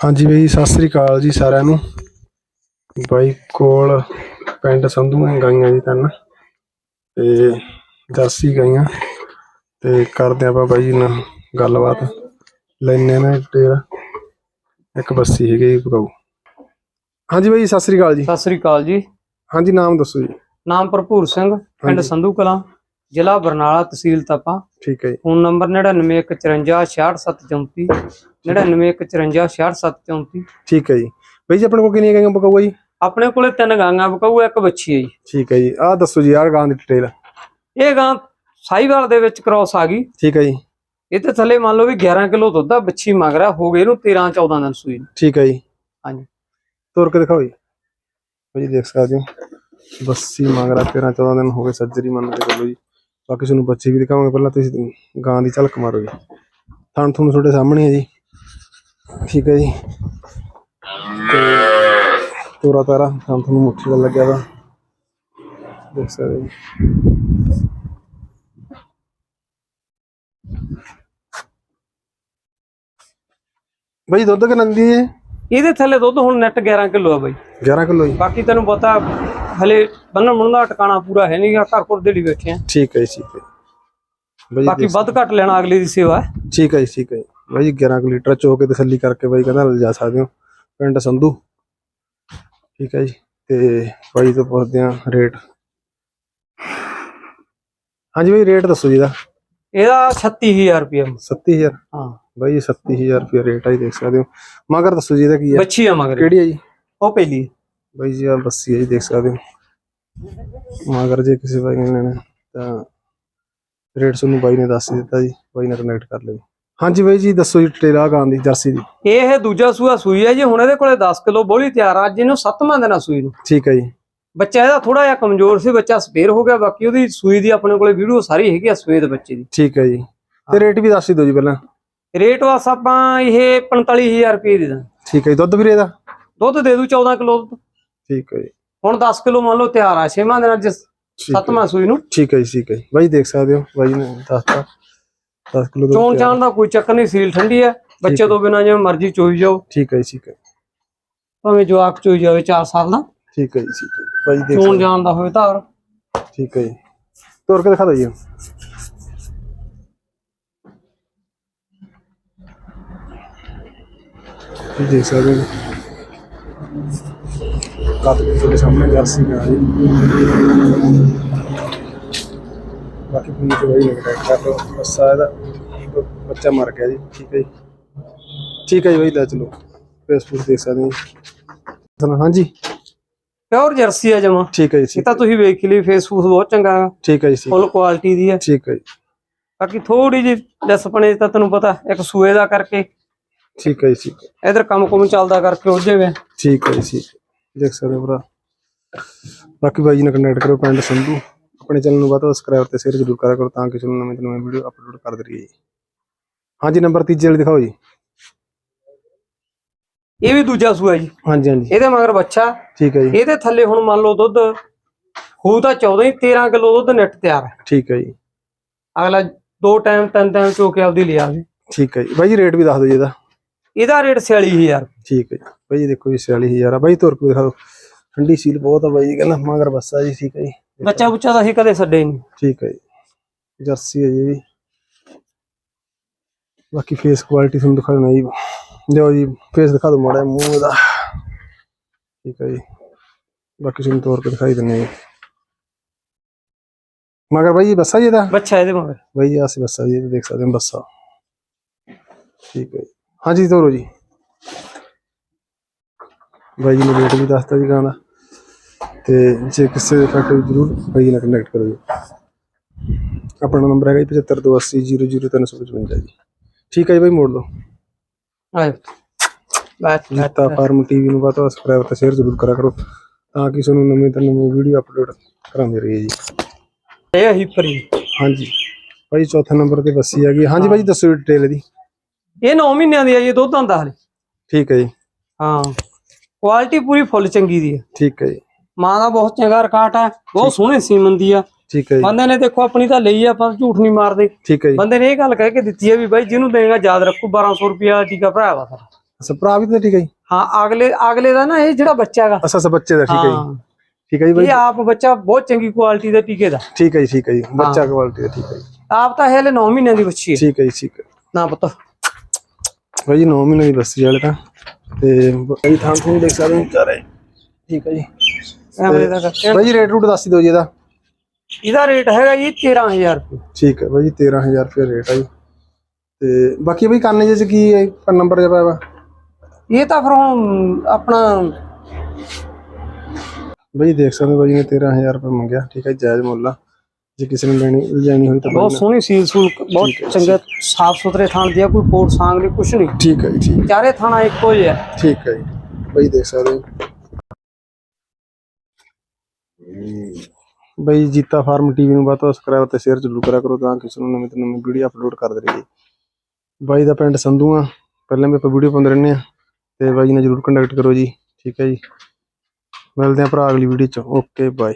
ਹਾਂਜੀ ਬਈ ਸਤਿ ਸ੍ਰੀ ਅਕਾਲ ਜੀ ਸਾਰਿਆਂ ਨੂੰ। ਬਾਈ ਕੋਲ ਪਿੰਡ ਸੰਧੂਆਂ ਗਾਈਆਂ ਜੀ ਤਨ ਤੇ ਜਰਸੀ ਗਾਈਆਂ ਤੇ ਕਰਦੇ ਆਪਾਂ ਬਾਈ ਜੀ ਨਾਲ ਗੱਲਬਾਤ। ਲੈਣੇ ਨੇ ਡੇਰਾ। ਇੱਕ ਬੱਸੀ ਹੈਗੀ ਬਕਾਊ ਹਾਂਜੀ ਬਾਈ ਸਤਿ ਸ੍ਰੀ ਅਕਾਲ ਜੀ। ਸਤਿ ਸ੍ਰੀ ਅਕਾਲ ਜੀ। ਹਾਂਜੀ ਨਾਮ ਦੱਸੋ ਜੀ। ਨਾਮ ਭਰਪੂਰ ਸਿੰਘ ਪਿੰਡ। ਸੰਧੂ ਕਲਾਂ। ਜ਼ਿਲ੍ਹਾ ਬਰਨਾਲਾ ਤਹਿਸੀਲ ਤਪਾ। ਠੀਕ ਹੈ ਜੀ। ਫੋਨ ਨੰਬਰ 9914566734 9914566734 ਠੀਕ ਹੈ ਜੀ। ਬਾਈ ਜੀ ਆਪਣੇ ਕੋਲ ਕਿੰਨੀਆਂ ਗਾਈਆਂ ਬਕਾਊ ਆ ਜੀ? ਆਪਣੇ ਕੋਲੇ ਤਿੰਨ ਗਾਂਗਾ ਬਕਾਊ ਇੱਕ ਬੱਚੀ ਹੈ ਜੀ। ਠੀਕ ਹੈ ਜੀ। ਆਹ ਦੱਸੋ ਜੀ ਯਾਰ ਗਾਂ ਦੀ ਡਿਟੇਲ ਇਹ ਗਾਂ ਸਾਈਵਾਲ ਦੇ ਵਿੱਚ ਕ੍ਰਾਸ ਆ ਗਈ। ਠੀਕ ਹੈ ਜੀ। ਇਹ ਤੇ ਥੱਲੇ ਮੰਨ ਲਓ ਵੀ 11 ਕਿਲੋ ਦੁੱਧ ਆ ਬੱਚੀ ਮਗਰਾ ਹੋ ਗਏ ਇਹਨੂੰ 13 14 ਦਿਨ ਸੂਈ। ਠੀਕ ਹੈ ਜੀ। ਹਾਂਜੀ। ਤੋਰ ਕੇ ਦਿਖਾਓ ਜੀ। ਭਾਈ ਦੇਖ ਸਕਦੇ ਹੋ। ਬੱਸੀ ਮੰਗਰਾ 13 14 ਦਿਨ ਹੋ ਗਏ ਸਰਜਰੀ ਮੰਨ ਕੇ ਚੱਲੋ ਜੀ। ਬਾਕੀ ਤੁਹਾਨੂੰ ਬੱਚੇ ਵੀ ਦਿਖਾਵਾਂਗੇ ਪਹਿਲਾਂ ਤੁਸੀਂ ਗਾਂ ਦੀ ਝਲਕ ਮਾਰੋ ਜੀ। ਥਣ ਤੁਹਾਨੂੰ ਤੁਹਾਡੇ ਸਾਹਮਣੇ ਹੈ ਜੀ। ਠੀਕ ਹੈ ਜੀ। ਤੋਰਾ ਤਾਰਾ ਥਣ ਤੁਹਾਨੂੰ ਮੁੱਠੀ ਦਾ ਲੱਗਿਆ ਵਾ। ਦੇਖ ਸਕਦੇ ਜੀ। ਬਾਈ ਦੁੱਧ ਕਿੰਨਾ ਦਿੰਦੀ ਹੈ ਇਹਦੇ ਥੱਲੇ ਦੁੱਧ ਹੁਣ ਨੈਟ 11 ਕਿਲੋ ਆ ਬਾਈ। 11 ਕਿਲੋ ਜੀ। ਬਾਕੀ ਤੈਨੂੰ ਪਤਾ ਹਲੇ ਬੰਨਣ ਮੁੰਨ ਦਾ ਟਿਕਾਣਾ ਪੂਰਾ ਹੈ ਨਹੀਂਗਾ ਘਰ ਕੋਲ ਦੇ ਲਈ ਬੈਠੇ ਆ। ਠੀਕ ਹੈ ਜੀ, ਠੀਕ ਹੈ। ਬਾਈ ਬਾਕੀ ਵੱਧ ਘੱਟ ਲੈਣਾ ਅਗਲੀ ਦੀ ਸੇਵਾ ਹੈ। ਠੀਕ ਹੈ ਜੀ ਠੀਕ ਹੈ ਜੀ। ਬਾਈ ਜੀ 11 ਕੁ ਲੀਟਰ ਚੋ ਕੇ ਤਸੱਲੀ ਕਰਕੇ ਬਾਈ ਕਹਿੰਦਾ ਲਿਜਾ ਸਕਦੇ ਹੋ। ਪਿੰਡ ਸੰਧੂ। ਠੀਕ ਹੈ ਜੀ ਤੇ ਬਾਈ ਤੋਂ ਪੁੱਛਦੇ ਆ ਰੇਟ। ਹਾਂਜੀ ਬਾਈ ਰੇਟ ਦੱਸੋ ਜੀ ਦਾ। ਇਹਦਾ 36000 ਰੁਪਏ 37000 ਹਾਂ। ਬਾਈ ਜੀ 37000 ਰੁਪਏ ਰੇਟ ਆ ਜੀ ਦੇਖ ਸਕਦੇ ਹੋ। ਮਗਰ ਦੱਸੋ ਜੀ ਇਹਦਾ ਕੀ ਹੈ। ਬੱਚੀ ਆ ਮਗਰ। ਕਿਹੜੀ ਹੈ ਜੀ? ਉਹ ਪਹਿਲੀ। ਬਾਈ ਜੀ ਆ ਬੱਸੀ ਹੈ ਜੀ ਦੇਖ ਸਕਦੇ ਹੋ। ਮਗਰ ਜੇ ਕਿਸੇ ਬਾਈ ਨੇ ਲੈਣਾ ਤਾਂ ਰੇਟ ਤੁਹਾਨੂੰ ਬਾਈ ਨੇ ਦੱਸ ਦਿੱਤਾ ਜੀ ਬਾਈ ਨਾਲ ਕਨੈਕਟ ਕਰ ਲਿਓ ਹਾਂਜੀ ਬਾਈ ਜੀ ਦੱਸੋ ਜੀ ਡਿਟੇਲ ਆ ਗਾਂ ਦੀ ਜਰਸੀ ਦੀ। ਇਹ ਦੂਜਾ ਸੂਆ ਸੂਈ ਹੈ ਜੀ ਹੁਣ ਇਹਦੇ ਕੋਲੇ 10 ਕਿਲੋ ਬੋਲੀ ਤਿਆਰ ਆ ਅੱਜ ਇਹਨੂੰ ਸੱਤਵਾਂ ਦਿਨ ਆ ਸੂਈ ਨੂੰ। ਠੀਕ ਹੈ ਜੀ। ਬੱਚਾ ਇਹਦਾ ਥੋੜਾ ਜਿਹਾ ਕਮਜ਼ੋਰ ਸੀ ਬੱਚਾ ਸਪੇਅਰ ਹੋ ਗਿਆ ਬਾਕੀ ਉਹਦੀ ਸੂਈ ਦੀ ਆਪਣੇ ਕੋਲੇ ਵੀਡੀਓ ਸਾਰੀ ਹੈਗੀ ਆ ਸੂਏ ਦੇ ਬੱਚੇ ਦੀ। ਠੀਕ ਹੈ ਜੀ। ਤੇ ਰੇਟ ਵੀ ਦੱਸ ਦਿਓ ਜੀ ਪਹਿਲਾਂ। ਰੇਟ ਵਾਸ ਆਪਾਂ ਇਹ 45000 ਰੁਪਏ ਦੇ ਦਾਂ ਠੀਕ ਹੈ ਜੀ ਦੁੱਧ ਵੀਰੇ ਦਾ ਦੁੱਧ ਦੇ ਦੂ 14 ਕਿਲੋ ਠੀਕ ਹੈ ਜੀ। ਹੁਣ 10 ਕਿਲੋ ਮੰਨ ਲਓ ਤਿਆਰ ਆ ਛੇਵਾਂ ਦਿਨ ਅੱਜ ਸੱਤਵਾਂ ਸੂਈ ਨੂੰ। ਠੀਕ ਹੈ ਜੀ ਠੀਕ ਹੈ ਬਾਈ ਦੇਖ ਸਕਦੇ ਹੋ ਬਾਈ ਨੇ ਦੱਸਤਾ। 10 ਕਿਲੋ ਚੋਣ। ਚਾਣ ਦਾ ਕੋਈ ਚੱਕਰ ਨਹੀਂ ਸੀਲ ਠੰਡੀ ਹੈ। ਬੱਚੇ ਤੋਂ ਬਿਨਾਂ ਜਿਵੇਂ ਮਰਜ਼ੀ ਚੋਈ ਜਾਓ। ਠੀਕ ਹੈ ਜੀ ਠੀਕ ਹੈ। ਭਾਵੇਂ ਜਵਾਕ ਚੋਈ ਜਾਵੇ 4 ਸਾਲ ਦਾ। ਠੀਕ ਹੈ ਜੀ ਠੀਕ ਹੈ। ਬਾਈ ਦੇਖ ਚੋਣ ਜਾਣ ਦਾ ਹੋਵੇ ਧਾਰ। ਠੀਕ ਹੈ ਜੀ। ਤੋਰ ਕੇ ਦਿਖਾ ਦਿਓ ਜੀ। ਦੇਖ ਸਕਦੇ ਹੋ। ਕੱਟ ਕੇ ਤੁਹਾਡੇ ਸਾਹਮਣੇ ਜਰਸੀ ਗਾ ਜੀ। ਬਾਕੀ ਪੁੰਨੀ ਤੇ ਵਹੀ ਲੱਗਦਾ ਕਰ ਲਓ ਬੱਸਾ ਇਹਦਾ ਬੱਚਾ ਮਰ ਗਿਆ ਜੀ। ਠੀਕ ਹੈ ਜੀ। ਠੀਕ ਹੈ ਜੀ ਵਹੀ ਲੈ ਚਲੋ। ਫੇਸਬੁੱਕ ਦੇਖ ਸਕਦੇ ਹੋ ਜੀ। ਹਾਂਜੀ ਪਿਓਰ ਜਰਸੀ ਆ ਜਮਾ। ਠੀਕ ਹੈ ਜੀ ਇਹ ਤਾਂ ਤੁਸੀਂ ਵੇਖ ਲਈ ਫੇਸਬੁੱਕ ਬਹੁਤ ਚੰਗਾ ਹੈ। ਠੀਕ ਹੈ ਜੀ ਫੁੱਲ ਕੁਆਲਿਟੀ ਦੀ ਹੈ। ਠੀਕ ਹੈ ਜੀ। ਬਾਕੀ ਥੋੜੀ ਜਿਹੀ ਡਿਸਪਨੇ ਤਾਂ ਤੈਨੂੰ ਪਤਾ ਇੱਕ ਸੂਏ ਦਾ ਕਰਕੇ। ਠੀਕ ਹੈ ਜੀ ਠੀਕ ਹੈ। ਇਧਰ ਕੰਮ ਕੁਮ ਚੱਲਦਾ ਕਰਕੇ ਉਲਝੇ ਵੇ ਠੀਕ ਹੈ ਜੀ ਠੀਕ ਹੈ। ਦੇਖ ਸਕਦੇ ਹੋ ਭਰਾ। ਬਾਕੀ ਬਾਈ ਜੀ ਨਾਲ ਕਨੈਕਟ ਕਰੋ ਪਿੰਡ ਸੰਧੂ। ਆਪਣੇ ਚੈਨਲ ਨੂੰ ਵੱਧ ਤੋਂ ਸਬਸਕ੍ਰਾਈਬ ਤੇ ਸ਼ੇਅਰ ਜ਼ਰੂਰ ਕਰਿਆ ਕਰੋ ਤਾਂ ਕਿ ਤੁਹਾਨੂੰ ਨਵੇਂ ਤੋਂ ਨਵੇਂ ਵੀਡੀਓ ਅਪਲੋਡ ਕਰਦੇ ਰਹੀਏ ਜੀ। ਹਾਂਜੀ ਨੰਬਰ ਤੀਜੇ ਵਾਲੀ ਦਿਖਾਓ ਜੀ। ਇਹ ਵੀ ਦੂਜਾ ਸੂਆ ਜੀ। ਹਾਂਜੀ ਹਾਂਜੀ। ਇਹਦੇ ਮਗਰ ਬੱਚਾ। ਠੀਕ ਹੈ ਜੀ। ਇਹਦੇ ਥੱਲੇ ਹੁਣ ਮੰਨ ਲਓ ਦੁੱਧ ਹੋ ਤਾਂ 14 ਹੀ 13 ਕਿਲੋ ਦੁੱਧ ਨੈਟ ਤਿਆਰ ਹੈ। ਠੀਕ ਹੈ ਜੀ। ਅਗਲਾ ਦੋ ਟਾਈਮ ਤਿੰਨ ਟਾਈਮ ਚੋ ਕੇ ਆਪਦੀ ਲਿਆਵੇ ਠੀਕ ਹੈ ਜੀ। ਬਾਈ ਜੀ ਰੇਟ ਵੀ ਦੱਸ ਦਿਓ ਜੀ ਇਹਦਾ। ਇਹਦਾ ਰੇਟ 46000 ਠੀਕ ਹੈ ਜੀ। ਬਾਈ ਜੀ ਦੇਖੋ ਜੀ 46000 ਆ। ਬਾਈ ਤੁਰ ਕੇ ਦਿਖਾ ਦਿਓ। ਠੰਡੀ ਸੀਲ ਬਹੁਤ ਆ ਬਾਈ ਜੀ ਕਹਿੰਦਾ ਮਗਰ ਬੱਸਾ ਜੀ ਠੀਕ ਹੈ ਜੀ। ਬੱਚਾ ਬੁੱਚਾ ਤਾਂ ਅਸੀਂ ਕਦੇ ਛੱਡੇ ਨਹੀਂ। ਠੀਕ ਹੈ ਜੀ। ਜਰਸੀ ਹੈ ਜੀ ਵੀ। ਬਾਕੀ ਫੇਸ ਕੁਆਲਿਟੀ ਤੁਹਾਨੂੰ ਦਿਖਾਉਣਾ ਜੀ। ਲਿਓ ਜੀ ਫੇਸ ਦਿਖਾ ਦਿਓ ਮਾੜਾ ਮੂੰਹ ਇਹਦਾ। ਠੀਕ ਹੈ ਜੀ। ਬਾਕੀ ਤੁਹਾਨੂੰ ਤੋਰ ਕੇ ਦਿਖਾਈ ਦਿੰਨੇ ਜੀ। ਮਗਰ ਬਾਈ ਬੱਸਾ ਜੀ ਇਹਦਾ? ਬੱਚਾ ਇਹਦੇ ਮਗਰ ਬਾਈ ਜੀ ਆਸੇ ਬੱਸਾ ਜੀ ਦੇਖ ਸਕਦੇ ਹੋ ਬੱਸਾ ਠੀਕ ਹੈ ਜੀ। ਹਾਂਜੀ ਤੋਰੋ ਜੀ। ਬਾਈ ਜੀ ਨੇ ਰੇਟ ਵੀ ਦੱਸਤਾ ਜੀ ਗਾਂ ਦਾ ਤੇ ਜੇ ਕਿਸੇ ਦੇ ਫੈਕਟਰੀ ਜ਼ਰੂਰ ਬਾਈ ਜੀ ਨਾਲ ਕੰਟੈਕਟ ਕਰੋ ਜੀ। ਆਪਣਾ ਨੰਬਰ ਹੈਗਾ ਜੀ 7528000355 ਜੀ। ਠੀਕ ਹੈ ਜੀ ਬਾਈ ਮੋੜ ਲਓ। ਆਏ। ਬਸ ਜੀਤਾ ਫਾਰਮ ਟੀਵੀ ਨੂੰ ਬਾਤ ਸਬਸਕ੍ਰਾਈਬ ਤੇ ਸ਼ੇਅਰ ਜ਼ਰੂਰ ਕਰਿਆ ਕਰੋ ਤਾਂ ਕਿ ਤੁਹਾਨੂੰ ਨਵੇਂ ਤੋਂ ਨਵੇਂ ਵੀਡੀਓ ਅਪਲੋਡ ਕਰਾਉਂਦੇ ਰਹੀਏ ਜੀ। ਇਹ ਹੀ ਫਰੀ ਹਾਂਜੀ। ਬਾਈ ਚੌਥੇ ਨੰਬਰ ਤੇ ਬੱਸੀ ਹੈਗੀ ਹਾਂਜੀ ਬਾਈ ਜੀ ਦੱਸੋ ਡਿਟੇਲ ਦੀ ਇਹ 9 ਮਹੀਨਿਆਂ ਦੀ ਹੈ ਜੀ ਦੁੱਧ ਆਂਦਾ ਹਲੇ। ਠੀਕ ਹੈ ਜੀ। ਹਾਂ। ਕੁਆਲਿਟੀ ਪੂਰੀ ਫੁੱਲ ਚੰਗੀ ਦੀ ਹੈ ਠੀਕ ਹੈ ਜੀ ਮਾਂ ਦਾ ਬਹੁਤ ਚੰਗਾ ਰਿਕਾਰਡ ਹੈ ਬਹੁਤ ਸੋਹਣੇ ਸੀਮਨ ਦੀ ਆ ਠੀਕ ਹੈ ਜੀ ਬੰਦੇ ਨੇ ਦੇਖੋ ਆਪਣੀ ਤਾਂ ਲਈ ਆ ਪਰ ਝੂਠ ਨਹੀਂ ਮਾਰਦੇ ਠੀਕ ਹੈ ਜੀ ਬੰਦੇ ਨੇ ਇਹ ਗੱਲ ਕਹਿ ਕੇ ਦਿੱਤੀ ਹੈ ਵੀ ਬਾਈ ਜਿਹਨੂੰ ਦੇਗਾ ਯਾਦ ਰੱਖੂ 1200 ਰੁਪਿਆ ਟੀਕਾ ਭਰਾਇਆ ਵਾ ਸਾਰਾ ਅੱਛਾ ਭਰਾ ਵੀ ਤਾਂ ਠੀਕ ਹੈ ਜੀ ਹਾਂ ਅਗਲੇ ਅਗਲੇ ਦਾ ਨਾ ਇਹ ਜਿਹੜਾ ਬੱਚਾ ਹੈਗਾ ਅੱਛਾ ਅੱਛਾ ਬੱਚੇ ਦਾ ਠੀਕ ਹੈ ਜੀ ਠੀਕ ਹੈ ਜੀ ਬਾਈ ਇਹ ਆਪ ਬੱਚਾ ਬਹੁਤ ਚੰਗੀ ਕੁਆਲਿਟੀ ਦਾ ਟੀਕੇ ਦਾ ਠੀਕ ਹੈ ਜੀ ਠੀਕ ਹੈ ਜੀ ਬੱਚਾ ਕੁਆਲਿਟੀ ਦਾ ਠੀਕ ਹੈ ਜੀ ਆਪ ਤਾਂ ਹਲੇ 9 ਮਹੀਨਿਆਂ ਦੀ ਬੱਚੀ ਹੈ ਠੀਕ ਹੈ ਜੀ ਠੀਕ ਹੈ ਨਾ ਪੁੱਤ ਬਾਈ ਜੀ 9 ਮਹੀਨੇ ਦੀ ਬੱਸੀ ਵਾਲੇ ਤਾਂ ਤੇ ਬਾਈ ਥਾਂ ਤੋਂ ਦੇਖ ਸਕਦੇ ਹੋ। ਚਾਰੇ। ਠੀਕ ਹੈ ਜੀ। ਐਵਰੇ ਦਾ ਕਰਕੇ ਬਾਈ ਜੀ ਰੇਟ ਰੂਟ ਦੱਸ ਦਿਓ ਜੀ ਇਹਦਾ। ਇਹਦਾ ਰੇਟ ਹੈਗਾ ਜੀ 13000 ਰੁਪਏ। ਠੀਕ ਹੈ ਬਾਈ ਜੀ 13000 ਰੁਪਏ ਰੇਟ ਆ ਜੀ। ਤੇ ਬਾਕੀ ਬਾਈ ਕੰਨ ਜੇ ਚ ਕੀ ਹੈ ਨੰਬਰ ਜਿਹਾ ਪਿਆ ਵਾ। ਇਹ ਤਾਂ ਫਿਰ ਹੁਣ ਆਪਣਾ ਬਾਈ ਦੇਖ ਸਕਦੇ ਹੋ ਬਾਈ ਨੇ 13000 ਰੁਪਏ ਮੰਗਿਆ। ਠੀਕ ਹੈ ਜਾਇਜ਼ ਮੁੱਲ ਆ। ਜੇ ਕਿਸੇ ਨੇ ਲੈਣੀ ਲੈਣੀ ਹੋਈ ਤਾਂ ਬਹੁਤ ਸੋਹਣੀ ਸੀਲ ਸੂਲ ਬਹੁਤ ਚੰਗੇ ਸਾਫ਼ ਸੁਥਰੇ ਥਾਣ ਦੀ ਆ ਕੋਈ ਪੋਰਟ ਸਾਂਗ ਨਹੀਂ ਕੁਛ ਨਹੀਂ। ਠੀਕ ਹੈ ਜੀ ਚਾਰੇ ਥਾਣਾ ਇੱਕੋ ਜਿਹਾ ਠੀਕ ਹੈ ਜੀ। ਬਾਈ ਦੇਖ ਸਕਦੇ ਹੋ। ਬਾਈ ਜੀਤਾ ਫਾਰਮ ਟੀਵੀ ਨੂੰ ਵੱਧ ਤੋਂ ਸਬਸਕ੍ਰਾਈਬ ਤੇ ਸ਼ੇਅਰ ਜ਼ਰੂਰ ਕਰਿਆ ਕਰੋ ਤਾਂ ਕਿਸੇ ਨੂੰ ਨਵੀਂ ਤੋਂ ਨਵੀਂ ਵੀਡੀਓ ਅਪਲੋਡ ਕਰਦੇ ਰਹੀਏ। ਬਾਈ ਦਾ ਪਿੰਡ ਸੰਧੂ ਆ। ਪਹਿਲਾਂ ਵੀ ਆਪਾਂ ਵੀਡੀਓ ਪਾਉਂਦੇ ਰਹਿੰਦੇ ਆ। ਤੇ ਬਾਈ ਨਾਲ ਜ਼ਰੂਰ ਕੰਟੈਕਟ ਕਰੋ ਜੀ। ਠੀਕ ਹੈ ਜੀ। ਮਿਲਦੇ ਆ ਭਰਾ ਅਗਲੀ ਵੀਡੀਓ ਚ। Okay bye